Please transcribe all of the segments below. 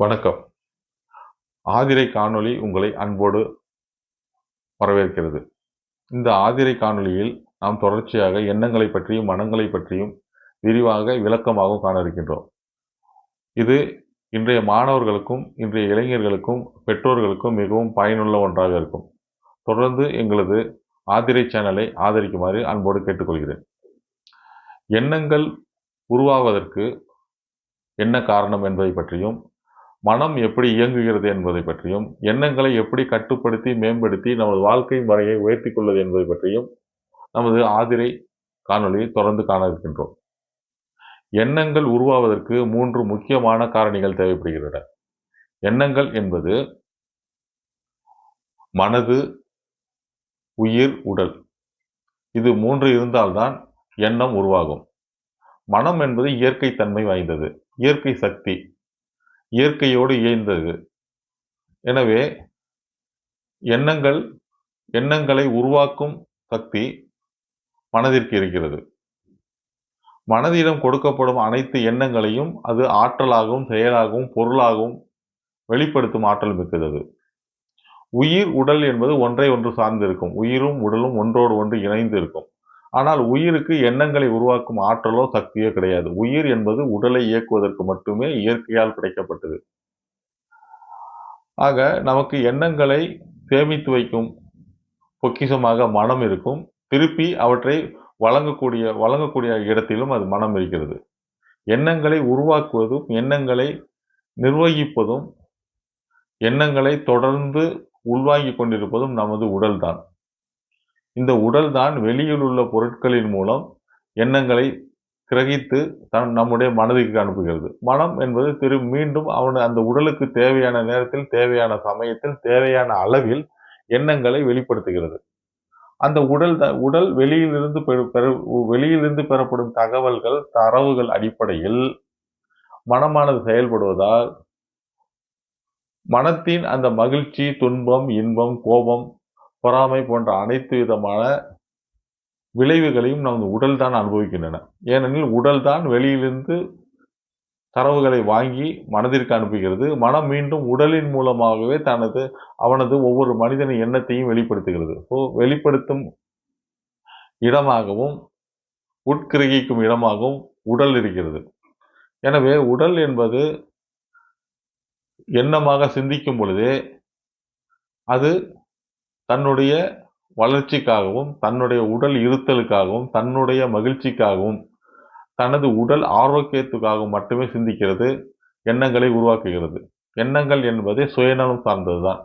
வணக்கம். ஆதிரை காணொளி உங்களை அன்போடு வரவேற்கிறது. இந்த ஆதிரை காணொளியில் நாம் தொடர்ச்சியாக எண்ணங்களை பற்றியும் மனங்களை பற்றியும் விரிவாக விளக்கமாகவும் காண இருக்கின்றோம். இது இன்றைய மாணவர்களுக்கும் இன்றைய இளைஞர்களுக்கும் பெற்றோர்களுக்கும் மிகவும் பயனுள்ள ஒன்றாக இருக்கும். தொடர்ந்து எங்களது ஆதிரை சேனலை ஆதரிக்குமாறு அன்போடு கேட்டுக்கொள்கிறேன். எண்ணங்கள் உருவாவதற்கு என்ன காரணம் என்பதை பற்றியும் மனம் எப்படி இயங்குகிறது என்பதை பற்றியும் எண்ணங்களை எப்படி கட்டுப்படுத்தி மேம்படுத்தி நமது வாழ்க்கை முறையை உயர்த்தி கொள்வது என்பதை பற்றியும் நமது ஆதிரை காணொலியை தொடர்ந்து காண இருக்கின்றோம். எண்ணங்கள் உருவாவதற்கு மூன்று முக்கியமான காரணிகள் தேவைப்படுகின்றன. எண்ணங்கள் என்பது மனது உயிர் உடல். இது மூன்று இருந்தால்தான் எண்ணம் உருவாகும். மனம் என்பது இயற்கை தன்மை வாய்ந்தது. இயற்கை சக்தி. இயற்கையோடு இயைந்தது. எனவே எண்ணங்கள் எண்ணங்களை உருவாக்கும் சக்தி மனதிற்கு இருக்கிறது. மனதிடம் கொடுக்கப்படும் அனைத்து எண்ணங்களையும் அது ஆற்றலாகவும் செயலாகவும் பொருளாகவும் வெளிப்படுத்தும் ஆற்றல் மிக்கது. உயிர் உடல் என்பது ஒன்றை ஒன்று சார்ந்து இருக்கும் உயிரும் உடலும் ஒன்றோடு ஒன்று இணைந்து இருக்கும் ஆனால் உயிருக்கு எண்ணங்களை உருவாக்கும் ஆற்றலோ சக்தியோ கிடையாது. உயிர் என்பது உடலை இயக்குவதற்கு மட்டுமே இயற்கையால் கிடைக்கப்பட்டது ஆக நமக்கு எண்ணங்களை சேமித்து வைக்கும் பொக்கிஷமாக மனம் இருக்கும். திருப்பி அவற்றை வழங்கக்கூடிய வழங்கக்கூடிய இடத்திலும் அது மனம் இருக்கிறது. எண்ணங்களை உருவாக்குவதும் எண்ணங்களை நிர்வகிப்பதும் எண்ணங்களை தொடர்ந்து உள்வாங்கிக் கொண்டிருப்பதும் நமது உடல்தான். இந்த உடல்தான் வெளியில் உள்ள பொருட்களின் மூலம் எண்ணங்களை கிரகித்து தன் நம்முடைய மனதிற்கு அனுப்புகிறது. மனம் என்பது திரு மீண்டும் அவன் அந்த உடலுக்கு தேவையான நேரத்தில் தேவையான சமயத்தில் தேவையான அளவில் எண்ணங்களை வெளிப்படுத்துகிறது. அந்த உடல் உடல் வெளியிலிருந்து பெற வெளியிலிருந்து பெறப்படும் தகவல்கள் தரவுகள் அடிப்படையில் மனமானது செயல்படுவதால் மனத்தின் அந்த மகிழ்ச்சி துன்பம் இன்பம் கோபம் பொறாமை போன்ற அனைத்து விதமான விளைவுகளையும் நமது உடல் தான் அனுபவிக்கின்றன. ஏனெனில் உடல் தான் வெளியிலிருந்து தரவுகளை வாங்கி மனதிற்கு அனுப்புகிறது. மனம் மீண்டும் உடலின் மூலமாகவே தனது அவனது ஒவ்வொரு மனிதனின் எண்ணத்தையும் வெளிப்படுத்துகிறது. ஸோ வெளிப்படுத்தும் இடமாகவும் உட்கிரகிக்கும் இடமாகவும் உடல் இருக்கிறது. எனவே உடல் என்பது எண்ணமாக சிந்திக்கும் பொழுதே அது தன்னுடைய வளர்ச்சிக்காகவும் தன்னுடைய உடல் இருத்தலுக்காகவும் தன்னுடைய மகிழ்ச்சிக்காகவும் தனது உடல் ஆரோக்கியத்துக்காகவும் மட்டுமே சிந்திக்கிறது எண்ணங்களை உருவாக்குகிறது. எண்ணங்கள் என்பதே சுயநலம் சார்ந்ததுதான்.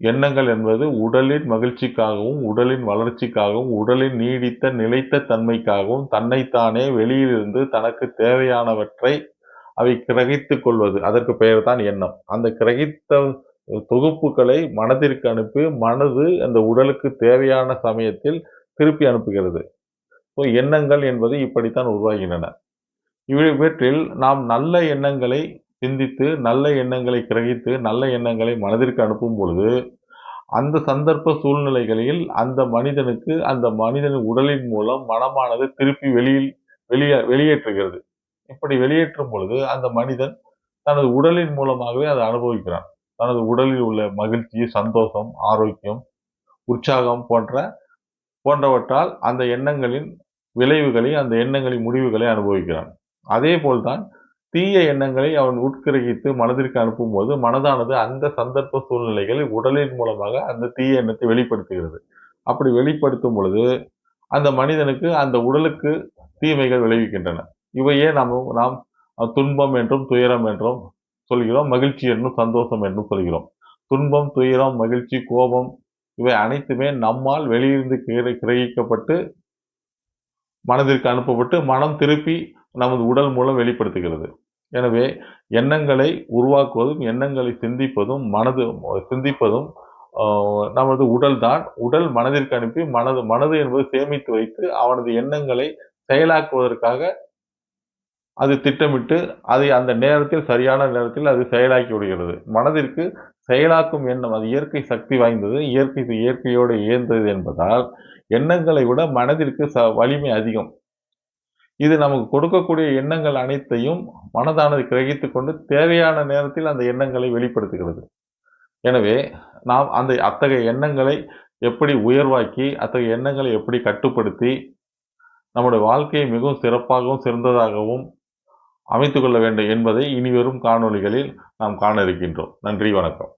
எண்ணங்கள் என்பது உடலின் மகிழ்ச்சிக்காகவும் உடலின் வளர்ச்சிக்காகவும் உடலின் நீடித்த நிலைத்த தன்மைக்காகவும் தன்னைத்தானே வெளியிலிருந்து தனக்கு தேவையானவற்றை அவை கிரகித்து கொள்வது. அதற்கு பெயர் தான் எண்ணம். அந்த கிரகித்த தொகுப்புகளை மனதிற்கு அனுப்பி மனது அந்த உடலுக்கு தேவையான சமயத்தில் திருப்பி அனுப்புகிறது. ஸோ எண்ணங்கள் என்பது இப்படித்தான் உருவாகின்றன. இவற்றில் நாம் நல்ல எண்ணங்களை சிந்தித்து நல்ல எண்ணங்களை கிரகித்து நல்ல எண்ணங்களை மனதிற்கு அனுப்பும் பொழுது அந்த சந்தர்ப்ப சூழ்நிலைகளில் அந்த மனிதனுக்கு அந்த மனிதனின் உடலின் மூலம் மனமானது திருப்பி வெளியில் வெளியே வெளியேற்றுகிறது. இப்படி வெளியேற்றும் பொழுது அந்த மனிதன் தனது உடலின் மூலமாகவே அதை அனுபவிக்கிறான். தனது உடலில் உள்ள மகிழ்ச்சி சந்தோஷம் ஆரோக்கியம் உற்சாகம் போன்ற போன்றவற்றால் அந்த எண்ணங்களின் விளைவுகளை அந்த எண்ணங்களின் முடிவுகளை அனுபவிக்கிறான். அதே போல்தான் தீய எண்ணங்களை அவன் உட்கிரகித்து மனதிற்கு அனுப்பும்போது மனதானது அந்த சந்தர்ப்ப சூழ்நிலைகளை உடலின் மூலமாக அந்த தீய எண்ணத்தை வெளிப்படுத்துகிறது. அப்படி வெளிப்படுத்தும் பொழுது அந்த மனிதனுக்கு அந்த உடலுக்கு தீமைகள் விளைவிக்கின்றன. இவையே நாம் நாம் துன்பம் என்றும் துயரம் என்றும் சொல்கிறோம் மகிழ்ச்சி என்றும் சந்தோஷம் என்றும் சொல்கிறோம். துன்பம் துயரம் மகிழ்ச்சி கோபம் இவை அனைத்துமே நம்மால் வெளியிருந்து கிரகிக்கப்பட்டு மனதிற்கு அனுப்பப்பட்டு மனம் திருப்பி நமது உடல் மூலம் வெளிப்படுத்துகிறது. எனவே எண்ணங்களை உருவாக்குவதும் எண்ணங்களை சிந்திப்பதும் மனது சிந்திப்பதும் நமது உடல் தான். உடல் மனதிற்கு அனுப்பி மனது மனது என்பது சேமித்து வைத்து அவனது எண்ணங்களை செயலாக்குவதற்காக அது திட்டமிட்டு அதை அந்த நேரத்தில் சரியான நேரத்தில் அது செயலாக்கி விடுகிறது. மனதிற்கு செயலாக்கும் எண்ணம் அது இயற்கை சக்தி வாய்ந்தது. இயற்கை இயற்கையோடு இயந்தது என்பதால் எண்ணங்களை விட மனதிற்கு ச வலிமை அதிகம். இது நமக்கு கொடுக்கக்கூடிய எண்ணங்கள் அனைத்தையும் மனதானது கிரகித்து கொண்டு தேவையான நேரத்தில் அந்த எண்ணங்களை வெளிப்படுத்துகிறது. எனவே நாம் அந்த அத்தகைய எண்ணங்களை எப்படி உயர்வாக்கி அத்தகைய எண்ணங்களை எப்படி கட்டுப்படுத்தி நம்முடைய வாழ்க்கையை மிகவும் சிறப்பாகவும் சிறந்ததாகவும் அமைத்துக்கொள்ள வேண்டும் என்பதை இனிவரும் காணொளிகளில் நாம் காண இருக்கின்றோம். நன்றி வணக்கம்.